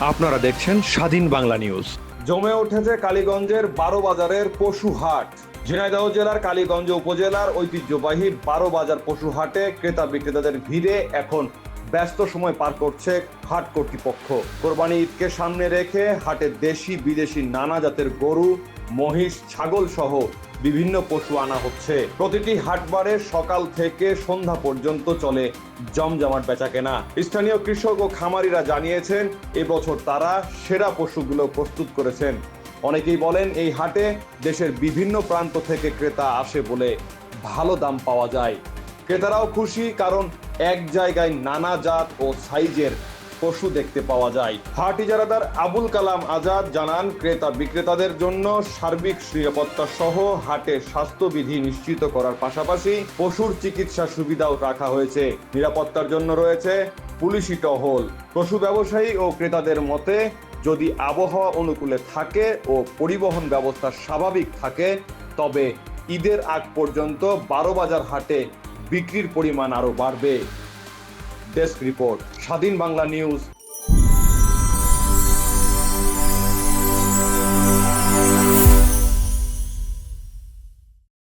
আপনারা দেখছেন স্বাধীন বাংলা নিউজ। জমে উঠেছে কালীগঞ্জের বারো বাজারের পশু হাট। ঝিনাইদহ জেলার কালীগঞ্জ উপজেলার ঐতিহ্যবাহী বারো বাজার পশু হাটে ক্রেতা বিক্রেতাদের ভিড়ে এখন ব্যস্ত সময় পার করছে হাট কর্তৃপক্ষ। কোরবানি ঈদকে সামনে রেখে হাটে দেশি বিদেশি নানা জাতের গরু, মহিষ, ছাগল সহ বিভিন্ন পশু আনা হচ্ছে। প্রতিটি হাটবারে সকাল থেকে সন্ধ্যা পর্যন্ত চলে জমজমাট বেচা কেনা স্থানীয় কৃষক ও খামারিরা জানিয়েছেন, এবছর তারা সেরা পশুগুলো প্রস্তুত করেছেন। অনেকেই বলেন, এই হাটে দেশের বিভিন্ন প্রান্ত থেকে ক্রেতা আসে বলে ভালো দাম পাওয়া যায়। ক্রেতারাও খুশি, কারণ এক জায়গায় নানা জাত ও সাইজের পশু দেখতে পাওয়া যায়। হাট ইজারাদার আবুল কালাম আজাদ জানান, ক্রেতা বিক্রেতাদের জন্য সার্বিক নিরাপত্তা সহ হাটে স্বাস্থ্যবিধি নিশ্চিত করার পাশাপাশি পশুর চিকিৎসা সুবিধাও রাখা হয়েছে। নিরাপত্তার জন্য রয়েছে পুলিশি টহল। পশু ব্যবসায়ী ও ক্রেতাদের মতে, যদি আবহাওয়া অনুকূলে থাকে ও পরিবহন ব্যবস্থা স্বাভাবিক থাকে, তবে ঈদের আগ পর্যন্ত বারো বাজার হাটে বিক্রির পরিমাণ আরও বাড়বে। ডেস্ক রিপোর্ট স্বাধীন বাংলা নিউজ